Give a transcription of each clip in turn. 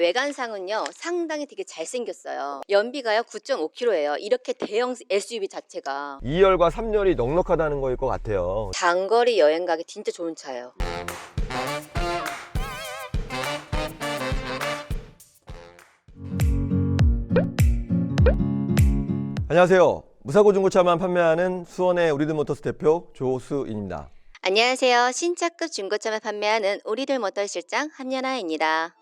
외관상은요 상당히 되게 잘생겼어요. 연비가요 9.5km예요. 이렇게 대형 SUV 자체가 2열과 3열이 넉넉하다는 거일 것 같아요. 장거리 여행 가기 진짜 좋은 차예요. 안녕하세요. 무사고 중고차만 판매하는 수원의 우리들 모터스 대표 조수인입니다. 안녕하세요. 신차급 중고차만 판매하는 우리들 모터 실장 함연아입니다.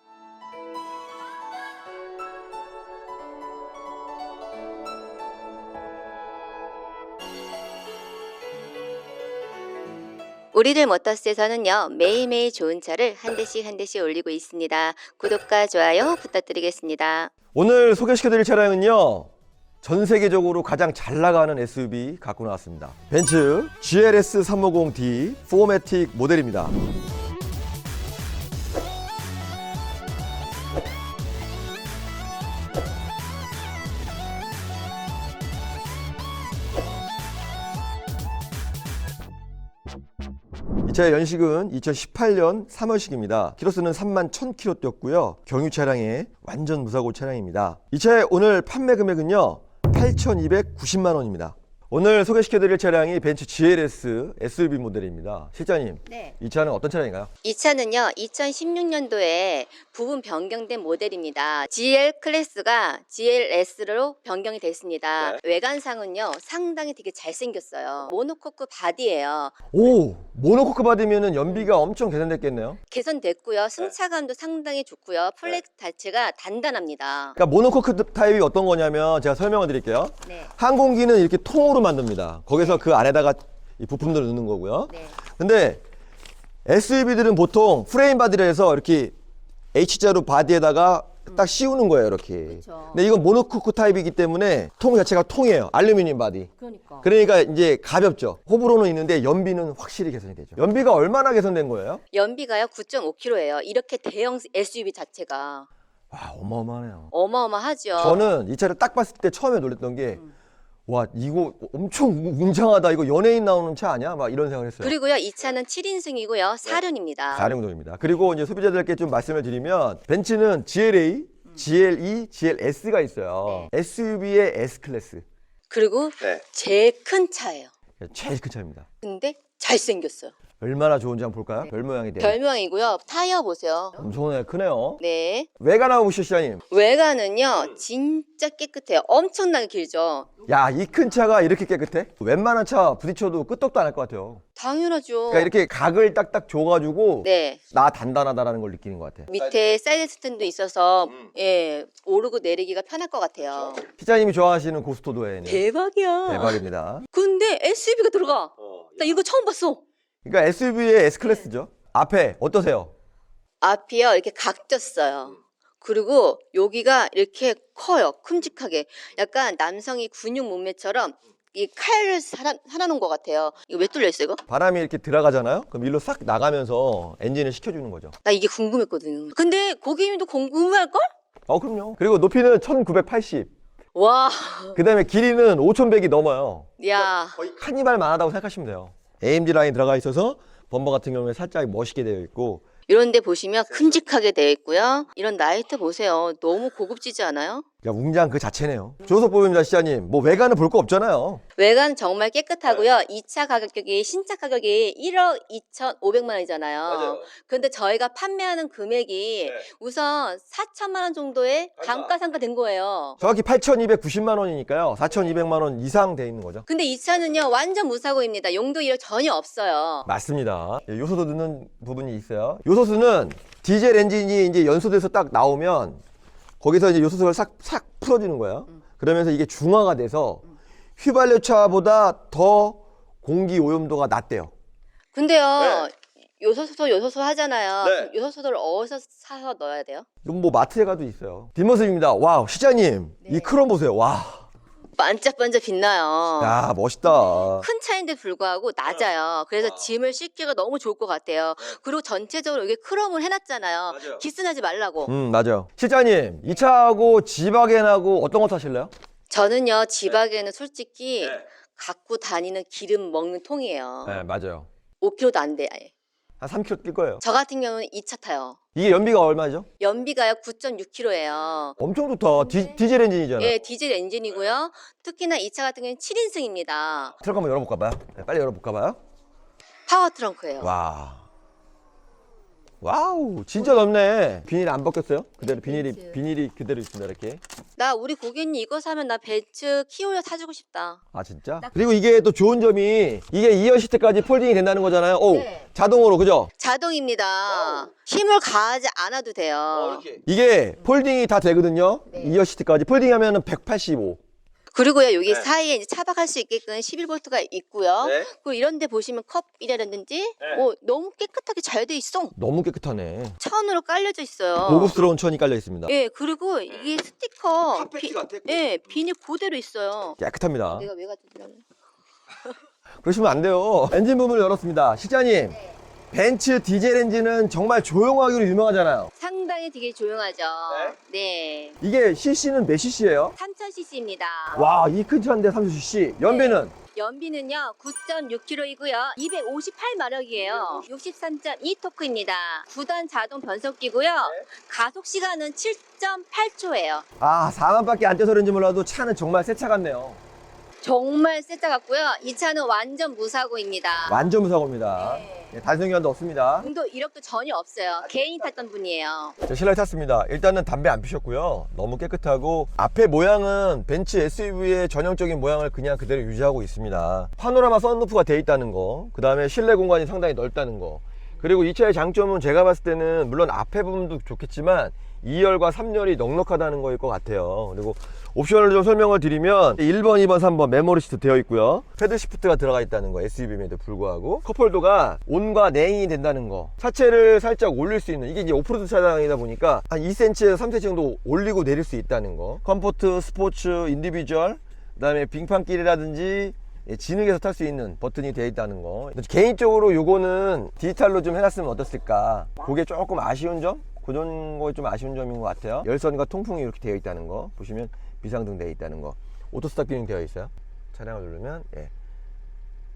우리들 모터스에서는요 매일매일 좋은 차를 한 대씩 한 대씩 올리고 있습니다. 구독과 좋아요 부탁드리겠습니다. 오늘 소개시켜드릴 차량은요. 전 세계적으로 가장 잘 나가는 SUV 갖고 나왔습니다. 벤츠 GLS 350D 4매틱 모델입니다. 이 차의 연식은 2018년 3월식입니다. 키로수는 3만 1000km 뛰었고요. 경유 차량의 완전 무사고 차량입니다. 이 차의 오늘 판매 금액은요. 8,290만 원입니다. 오늘 소개시켜드릴 차량이 벤츠 GLS SUV 모델입니다. 실장님, 네. 이 차는 어떤 차량인가요? 이 차는요, 2016년도에 부분 변경된 모델입니다. GL 클래스가 GLS로 변경이 됐습니다. 외관상은요, 상당히 되게 잘생겼어요. 모노코크 바디예요. 오, 모노코크 받으면 연비가 엄청 개선됐겠네요. 개선됐고요. 승차감도 상당히 좋고요. 플랫 자체가 단단합니다. 그러니까 모노코크 타입이 어떤 거냐면 제가 설명을 드릴게요. 네. 항공기는 이렇게 통으로 만듭니다. 거기서 그 안에다가 이 부품들을 넣는 거고요. 네. 근데 SUV들은 보통 프레임 바디를 해서 이렇게 H자로 바디에다가 딱 씌우는 거예요, 이렇게. 그쵸. 근데 이건 모노코크 타입이기 때문에 통 자체가 통이에요. 알루미늄 바디. 그러니까. 그러니까 이제 가볍죠. 호불호는 있는데 연비는 확실히 개선이 되죠. 연비가 얼마나 개선된 거예요? 연비가요, 9.5km예요. 이렇게 대형 SUV 자체가 와, 어마어마하네요. 어마어마하죠. 저는 이 차를 딱 봤을 때 처음에 놀랬던 게 와, 이거 엄청 웅장하다. 이거 연예인 나오는 차 아니야? 막 이런 생각을 했어요. 그리고요, 이 차는 7인승이고요. 사륜입니다. 가령동입니다. 그리고 이제 소비자들께 좀 말씀을 드리면 벤츠는 GLA, GLE, GLS가 있어요. SUV의 S 클래스. 그리고 네. 제일 큰 차예요. 제일 큰 차입니다. 근데 잘생겼어요. 얼마나 좋은지 한번 볼까요? 별 모양이 돼요. 별명이고요. 타이어 보세요. 엄청나게 크네요. 네. 외관하고 보시죠, 시장님. 외관은요, 진짜 깨끗해요. 엄청나게 길죠. 야, 이 큰 차가 이렇게 깨끗해? 웬만한 차 부딪혀도 끄떡도 안 할 것 같아요. 당연하죠. 그러니까 이렇게 각을 딱딱 줘가지고 네. 나 단단하다라는 걸 느끼는 것 같아. 밑에 사이드 스탠도 있어서 예 오르고 내리기가 편할 것 같아요. 시장님이 좋아하시는 고스토 도에 대박이야. 대박입니다. 근데 SUV가 들어가. 나 이거 처음 봤어. 그러니까 SUV의 S 클래스죠. 앞에 어떠세요? 앞이요 이렇게 각졌어요. 그리고 여기가 이렇게 커요. 큼직하게. 약간 남성이 근육 몸매처럼 이 칼을 살아, 살아놓은 것 같아요. 이거 왜 뚫려 있어 이거? 바람이 이렇게 들어가잖아요. 그럼 일로 싹 나가면서 엔진을 식혀주는 거죠. 나 이게 궁금했거든. 근데 고객님도 궁금할 걸? 어, 그럼요. 그리고 높이는 1980. 와, 그 다음에 길이는 5100이 넘어요. 야, 카니발만 하다고 생각하시면 돼요. AMG 라인 들어가 있어서 범버 같은 경우에 살짝 멋있게 되어 있고 이런 데 보시면 큼직하게 되어 있고요. 이런 라이트 보세요. 너무 고급지지 않아요? 그러니까 웅장 그 자체네요. 조석 보입니다, 시장님. 뭐 외관은 볼 거 없잖아요. 외관 정말 깨끗하고요. 이차 가격이 신차 가격이 1억 2,500만 원이잖아요. 근데 저희가 판매하는 금액이 우선 4천만 원 정도의 감가상가 된 거예요. 정확히 8,290만 원이니까요. 4,200만 원 이상 돼 있는 거죠. 근데 이 차는요 완전 무사고입니다. 용도 이력 전혀 없어요. 맞습니다. 예, 요소도 넣는 부분이 있어요. 요소수는 디젤 엔진이 이제 연소돼서 딱 나오면 거기서 이제 요소수를 싹, 싹 풀어주는 거예요. 그러면서 이게 중화가 돼서 휘발유차보다 더 공기 오염도가 낮대요. 근데요 요소수 요소수 하잖아요. 네. 그럼 요소수를 어디서 사서 넣어야 돼요? 이건 뭐 마트에 가도 있어요. 뒷모습입니다. 와우, 시장님. 이 크롬 보세요. 와. 반짝반짝 빛나요. 야, 멋있다. 큰 차인데 불구하고 낮아요. 그래서 짐을 싣기가 너무 좋을 것 같아요. 그리고 전체적으로 여기 크롬을 해놨잖아요. 기스나지 말라고. 음, 맞아요. 실장님, 이 차하고 지바겐하고 어떤 거 타실래요? 저는요, 지박에는 솔직히 갖고 다니는 기름 먹는 통이에요. 네, 맞아요. 5kg도 안 돼. 아예. 한 3km 뛸 거예요. 저 같은 경우는 2차 타요. 이게 연비가 얼마죠? 연비가요 9.6km예요. 엄청 좋다. 디, 디젤 엔진이잖아. 예, 디젤 엔진이고요. 특히나 2차 같은 경우는 7인승입니다. 트렁크 한번 열어볼까 봐요. 네, 빨리 열어볼까 봐요. 파워 트렁크예요. 와. 와우, 진짜 넓네. 비닐 안 벗겼어요? 그대로 비닐이 벤츠. 비닐이 그대로 있습니다. 이렇게. 나 우리 고객님 이거 사면 나 벤츠 키오려 사주고 싶다. 아 진짜? 그리고 이게 또 좋은 점이 이게 2열 시트까지 폴딩이 된다는 거잖아요. 오, 네. 자동으로 그죠? 자동입니다. 힘을 가하지 않아도 돼요. 이게 폴딩이 다 되거든요. 네. 2열 시트까지 폴딩하면은 185. 그리고요 여기 네. 사이에 이제 차박할 수 있게끔 11볼트가 있고요. 그리고 이런데 보시면 컵이라든지 네. 뭐 너무 깨끗하게 잘 돼 있어. 너무 깨끗하네. 천으로 깔려져 있어요. 고급스러운 천이 깔려 있습니다. 예, 그리고 이게 스티커 카페트 비- 같아. 예, 비닐 그대로 있어요. 깨끗합니다. 내가 왜 주려고? 그러시면 안 돼요. 엔진 부분을 열었습니다. 실장님, 벤츠 디젤 엔진은 정말 조용하기로 유명하잖아요. 상당히 되게 조용하죠. 네. 이게 CC는 몇 CC예요? 3000cc입니다. 와, 이 큰 차인데 30cc. 연비는 연비는요 9.6kg이고요 258마력이에요 63.2 토크입니다 9단 자동 변속기고요 가속 시간은 7.8초예요 아, 4만밖에 안 떼서 그런지 몰라도 차는 정말 새 차 같네요. 정말 세차 같고요 이 차는 완전 무사고입니다 완전 무사고입니다. 네. 예, 단순 교환도 없습니다. 공도 이력도 전혀 없어요 개인 탔던 분이에요 저 신라에 탔습니다. 일단은 담배 안 피셨고요. 너무 깨끗하고 앞에 모양은 벤츠 SUV의 전형적인 모양을 그냥 그대로 유지하고 있습니다. 파노라마 썬루프가 돼 있다는 거, 그 다음에 실내 공간이 상당히 넓다는 거. 그리고 이 차의 장점은 제가 봤을 때는 물론 앞에 부분도 좋겠지만 2열과 3열이 넉넉하다는 거일 것 같아요. 그리고 옵션을 좀 설명을 드리면 1번, 2번, 3번 메모리 시트 되어 있고요. 패드 시프트가 들어가 있다는 거 SUV임에도 불구하고 컵홀더가 온과 냉이 된다는 거 차체를 살짝 올릴 수 있는 이게 이제 오프로드 차량이다 보니까 한 2cm에서 3cm 정도 올리고 내릴 수 있다는 거 컴포트, 스포츠, 인디비주얼 그 다음에 빙판길이라든지 예, 진흙에서 탈 수 있는 버튼이 되어 있다는 거 개인적으로 요거는 디지털로 좀 해놨으면 어땠을까 그게 조금 아쉬운 점 그런 거에 좀 아쉬운 점인 것 같아요 열선과 통풍이 이렇게 되어 있다는 거 보시면 비상등 되어 있다는 거 오토스탑 기능 되어 있어요 차량을 누르면 예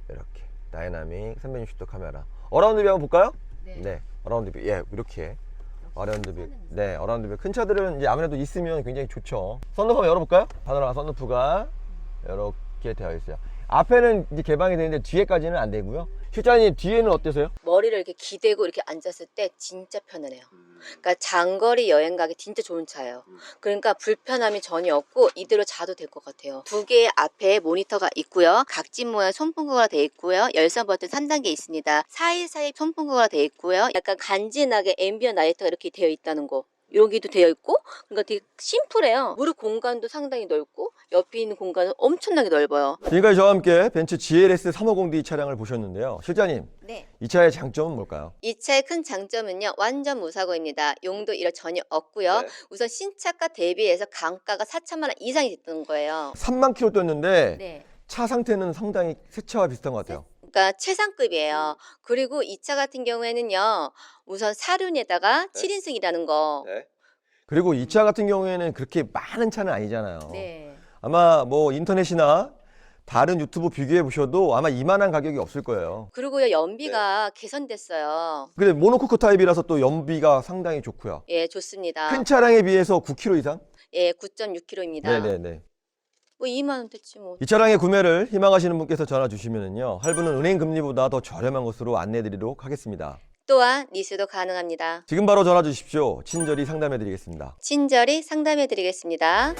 이렇게 다이나믹 360도 카메라 어라운드 뷰 한번 볼까요? 네. 어라운드 뷰예 이렇게 어라운드 뷰 네, 어라운드 뷰. 큰 차들은 이제 아무래도 있으면 굉장히 좋죠. 썬루프 한번 열어볼까요? 파노라마 썬루프가 이렇게 되어 있어요. 앞에는 이제 개방이 되는데 뒤에까지는 안 되고요. 실장님 뒤에는 어때서요? 머리를 이렇게 기대고 이렇게 앉았을 때 진짜 편안해요 그러니까 장거리 여행 가기 진짜 좋은 차예요 그러니까 불편함이 전혀 없고 이대로 자도 될 것 같아요. 두 개의 앞에 모니터가 있고요. 각진 모양 손풍구가 돼 있고요. 열선 버튼 3단계 있습니다. 사이사이 손풍구가 돼 있고요. 약간 간지나게 앰비언 라이트가 이렇게 되어 있다는 거. 여기도 되어 있고 그러니까 되게 심플해요. 무릎 공간도 상당히 넓고 옆에 있는 공간은 엄청나게 넓어요. 지금까지 저와 함께 벤츠 GLS 350D 차량을 보셨는데요. 실장님, 네. 이 차의 장점은 뭘까요? 이 차의 큰 장점은요 완전 무사고입니다 용도 이력 전혀 없고요 네. 우선 신차가 대비해서 강가가 4천만 원 이상이 됐던 거예요 3만 킬로 뛰었는데 네. 차 상태는 상당히 새 차와 비슷한 것 같아요. 그러니까 최상급이에요 그리고 이 차 같은 경우에는요 우선 사륜에다가 네. 7인승이라는 거 그리고 이 차 같은 경우에는 그렇게 많은 차는 아니잖아요. 네. 아마 뭐 인터넷이나 다른 유튜브 비교해 보셔도 아마 이만한 가격이 없을 거예요. 그리고요 연비가 네. 개선됐어요 근데 모노코크 타입이라서 또 연비가 상당히 좋고요. 예 좋습니다 큰 차량에 비해서 9km 이상? 예 9.6km입니다 네네네. 뭐 2만 원대치 뭐 이 차량의 구매를 희망하시는 분께서 전화 주시면은요 할부는 은행 금리보다 더 저렴한 곳으로 안내드리도록 하겠습니다. 또한 리스도 가능합니다 지금 바로 전화 주십시오. 친절히 상담해 드리겠습니다. 친절히 상담해 드리겠습니다